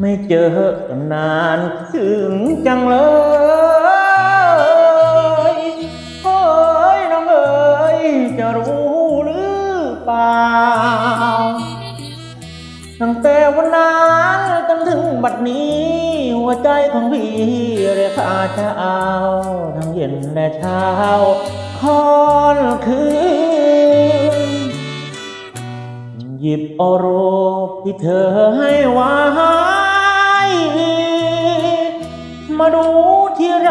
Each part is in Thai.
ไม่เจอกันนานถึงจังเลยเฮ้ยน้องเอ๋ยจะรู้หรือเปล่าตั้งแต่วันนั้นจนถึงบัดนี้ หัวใจของพี่เรียกอาเช้าทั้งเย็นและเช้าค่อนคืนหยิบอารูปที่เธอให้ไว้ มาดูที่ไร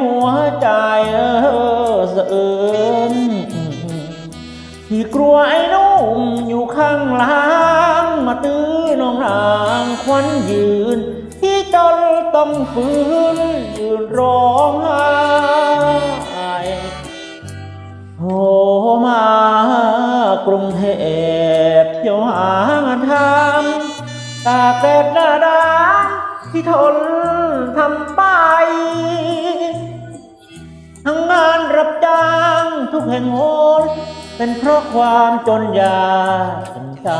หัวใจเออสะเอินที่กลัวไอ้นุ่มอยู่ข้างหล่างมาตื้อน้องนางควันยืน ที่จนต้องฝืนยืนร้องไห้โทรมากรุงเทพเที่ยวหางานทำตาแก้ ที่ทนทำไป ทั้งงานรับจ้างทุกแห่งโหนเป็นเพราะความจนยากจนใจ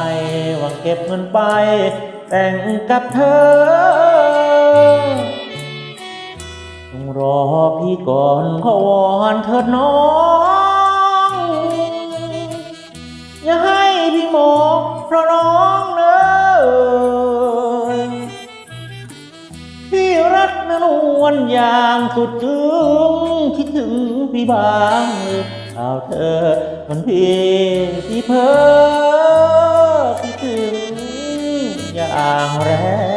หวังเก็บเงินไป แต่งกับเธอต้องรอพี่ก่อนขอวอนเถิดน้อง อย่างสุดถึงคิดถึงพี่บางเอาเธอมันพี่ที่เพ้อคิดถึงอย่างแรง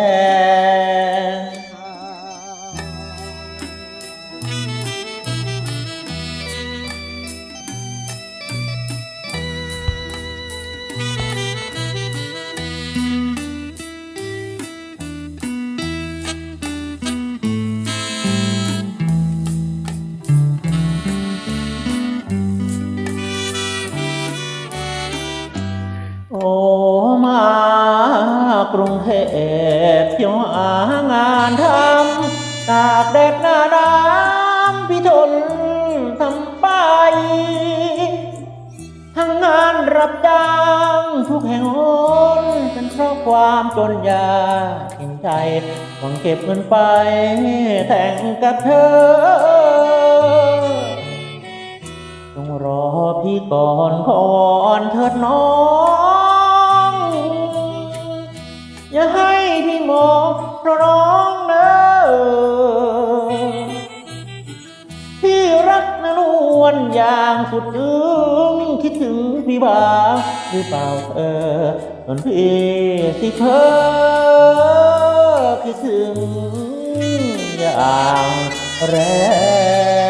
ากรุงเทพเที่ยวหางานทำตากแดดหน้าดำพี่ทนทำไปทั้งงานรับจ้างทุกแห่งหนเป็นเพราะความจนยากเห็นใจหวังเก็บเงินไปแต่งกับเธอต้องรอพี่ก่อนขอวอนเถิดน้อง อย่างสุดถึงคิดถึงพี่บ้างหรือเปล่าเออเหมือนพี่ที่เธอคิดถึงอย่างแรง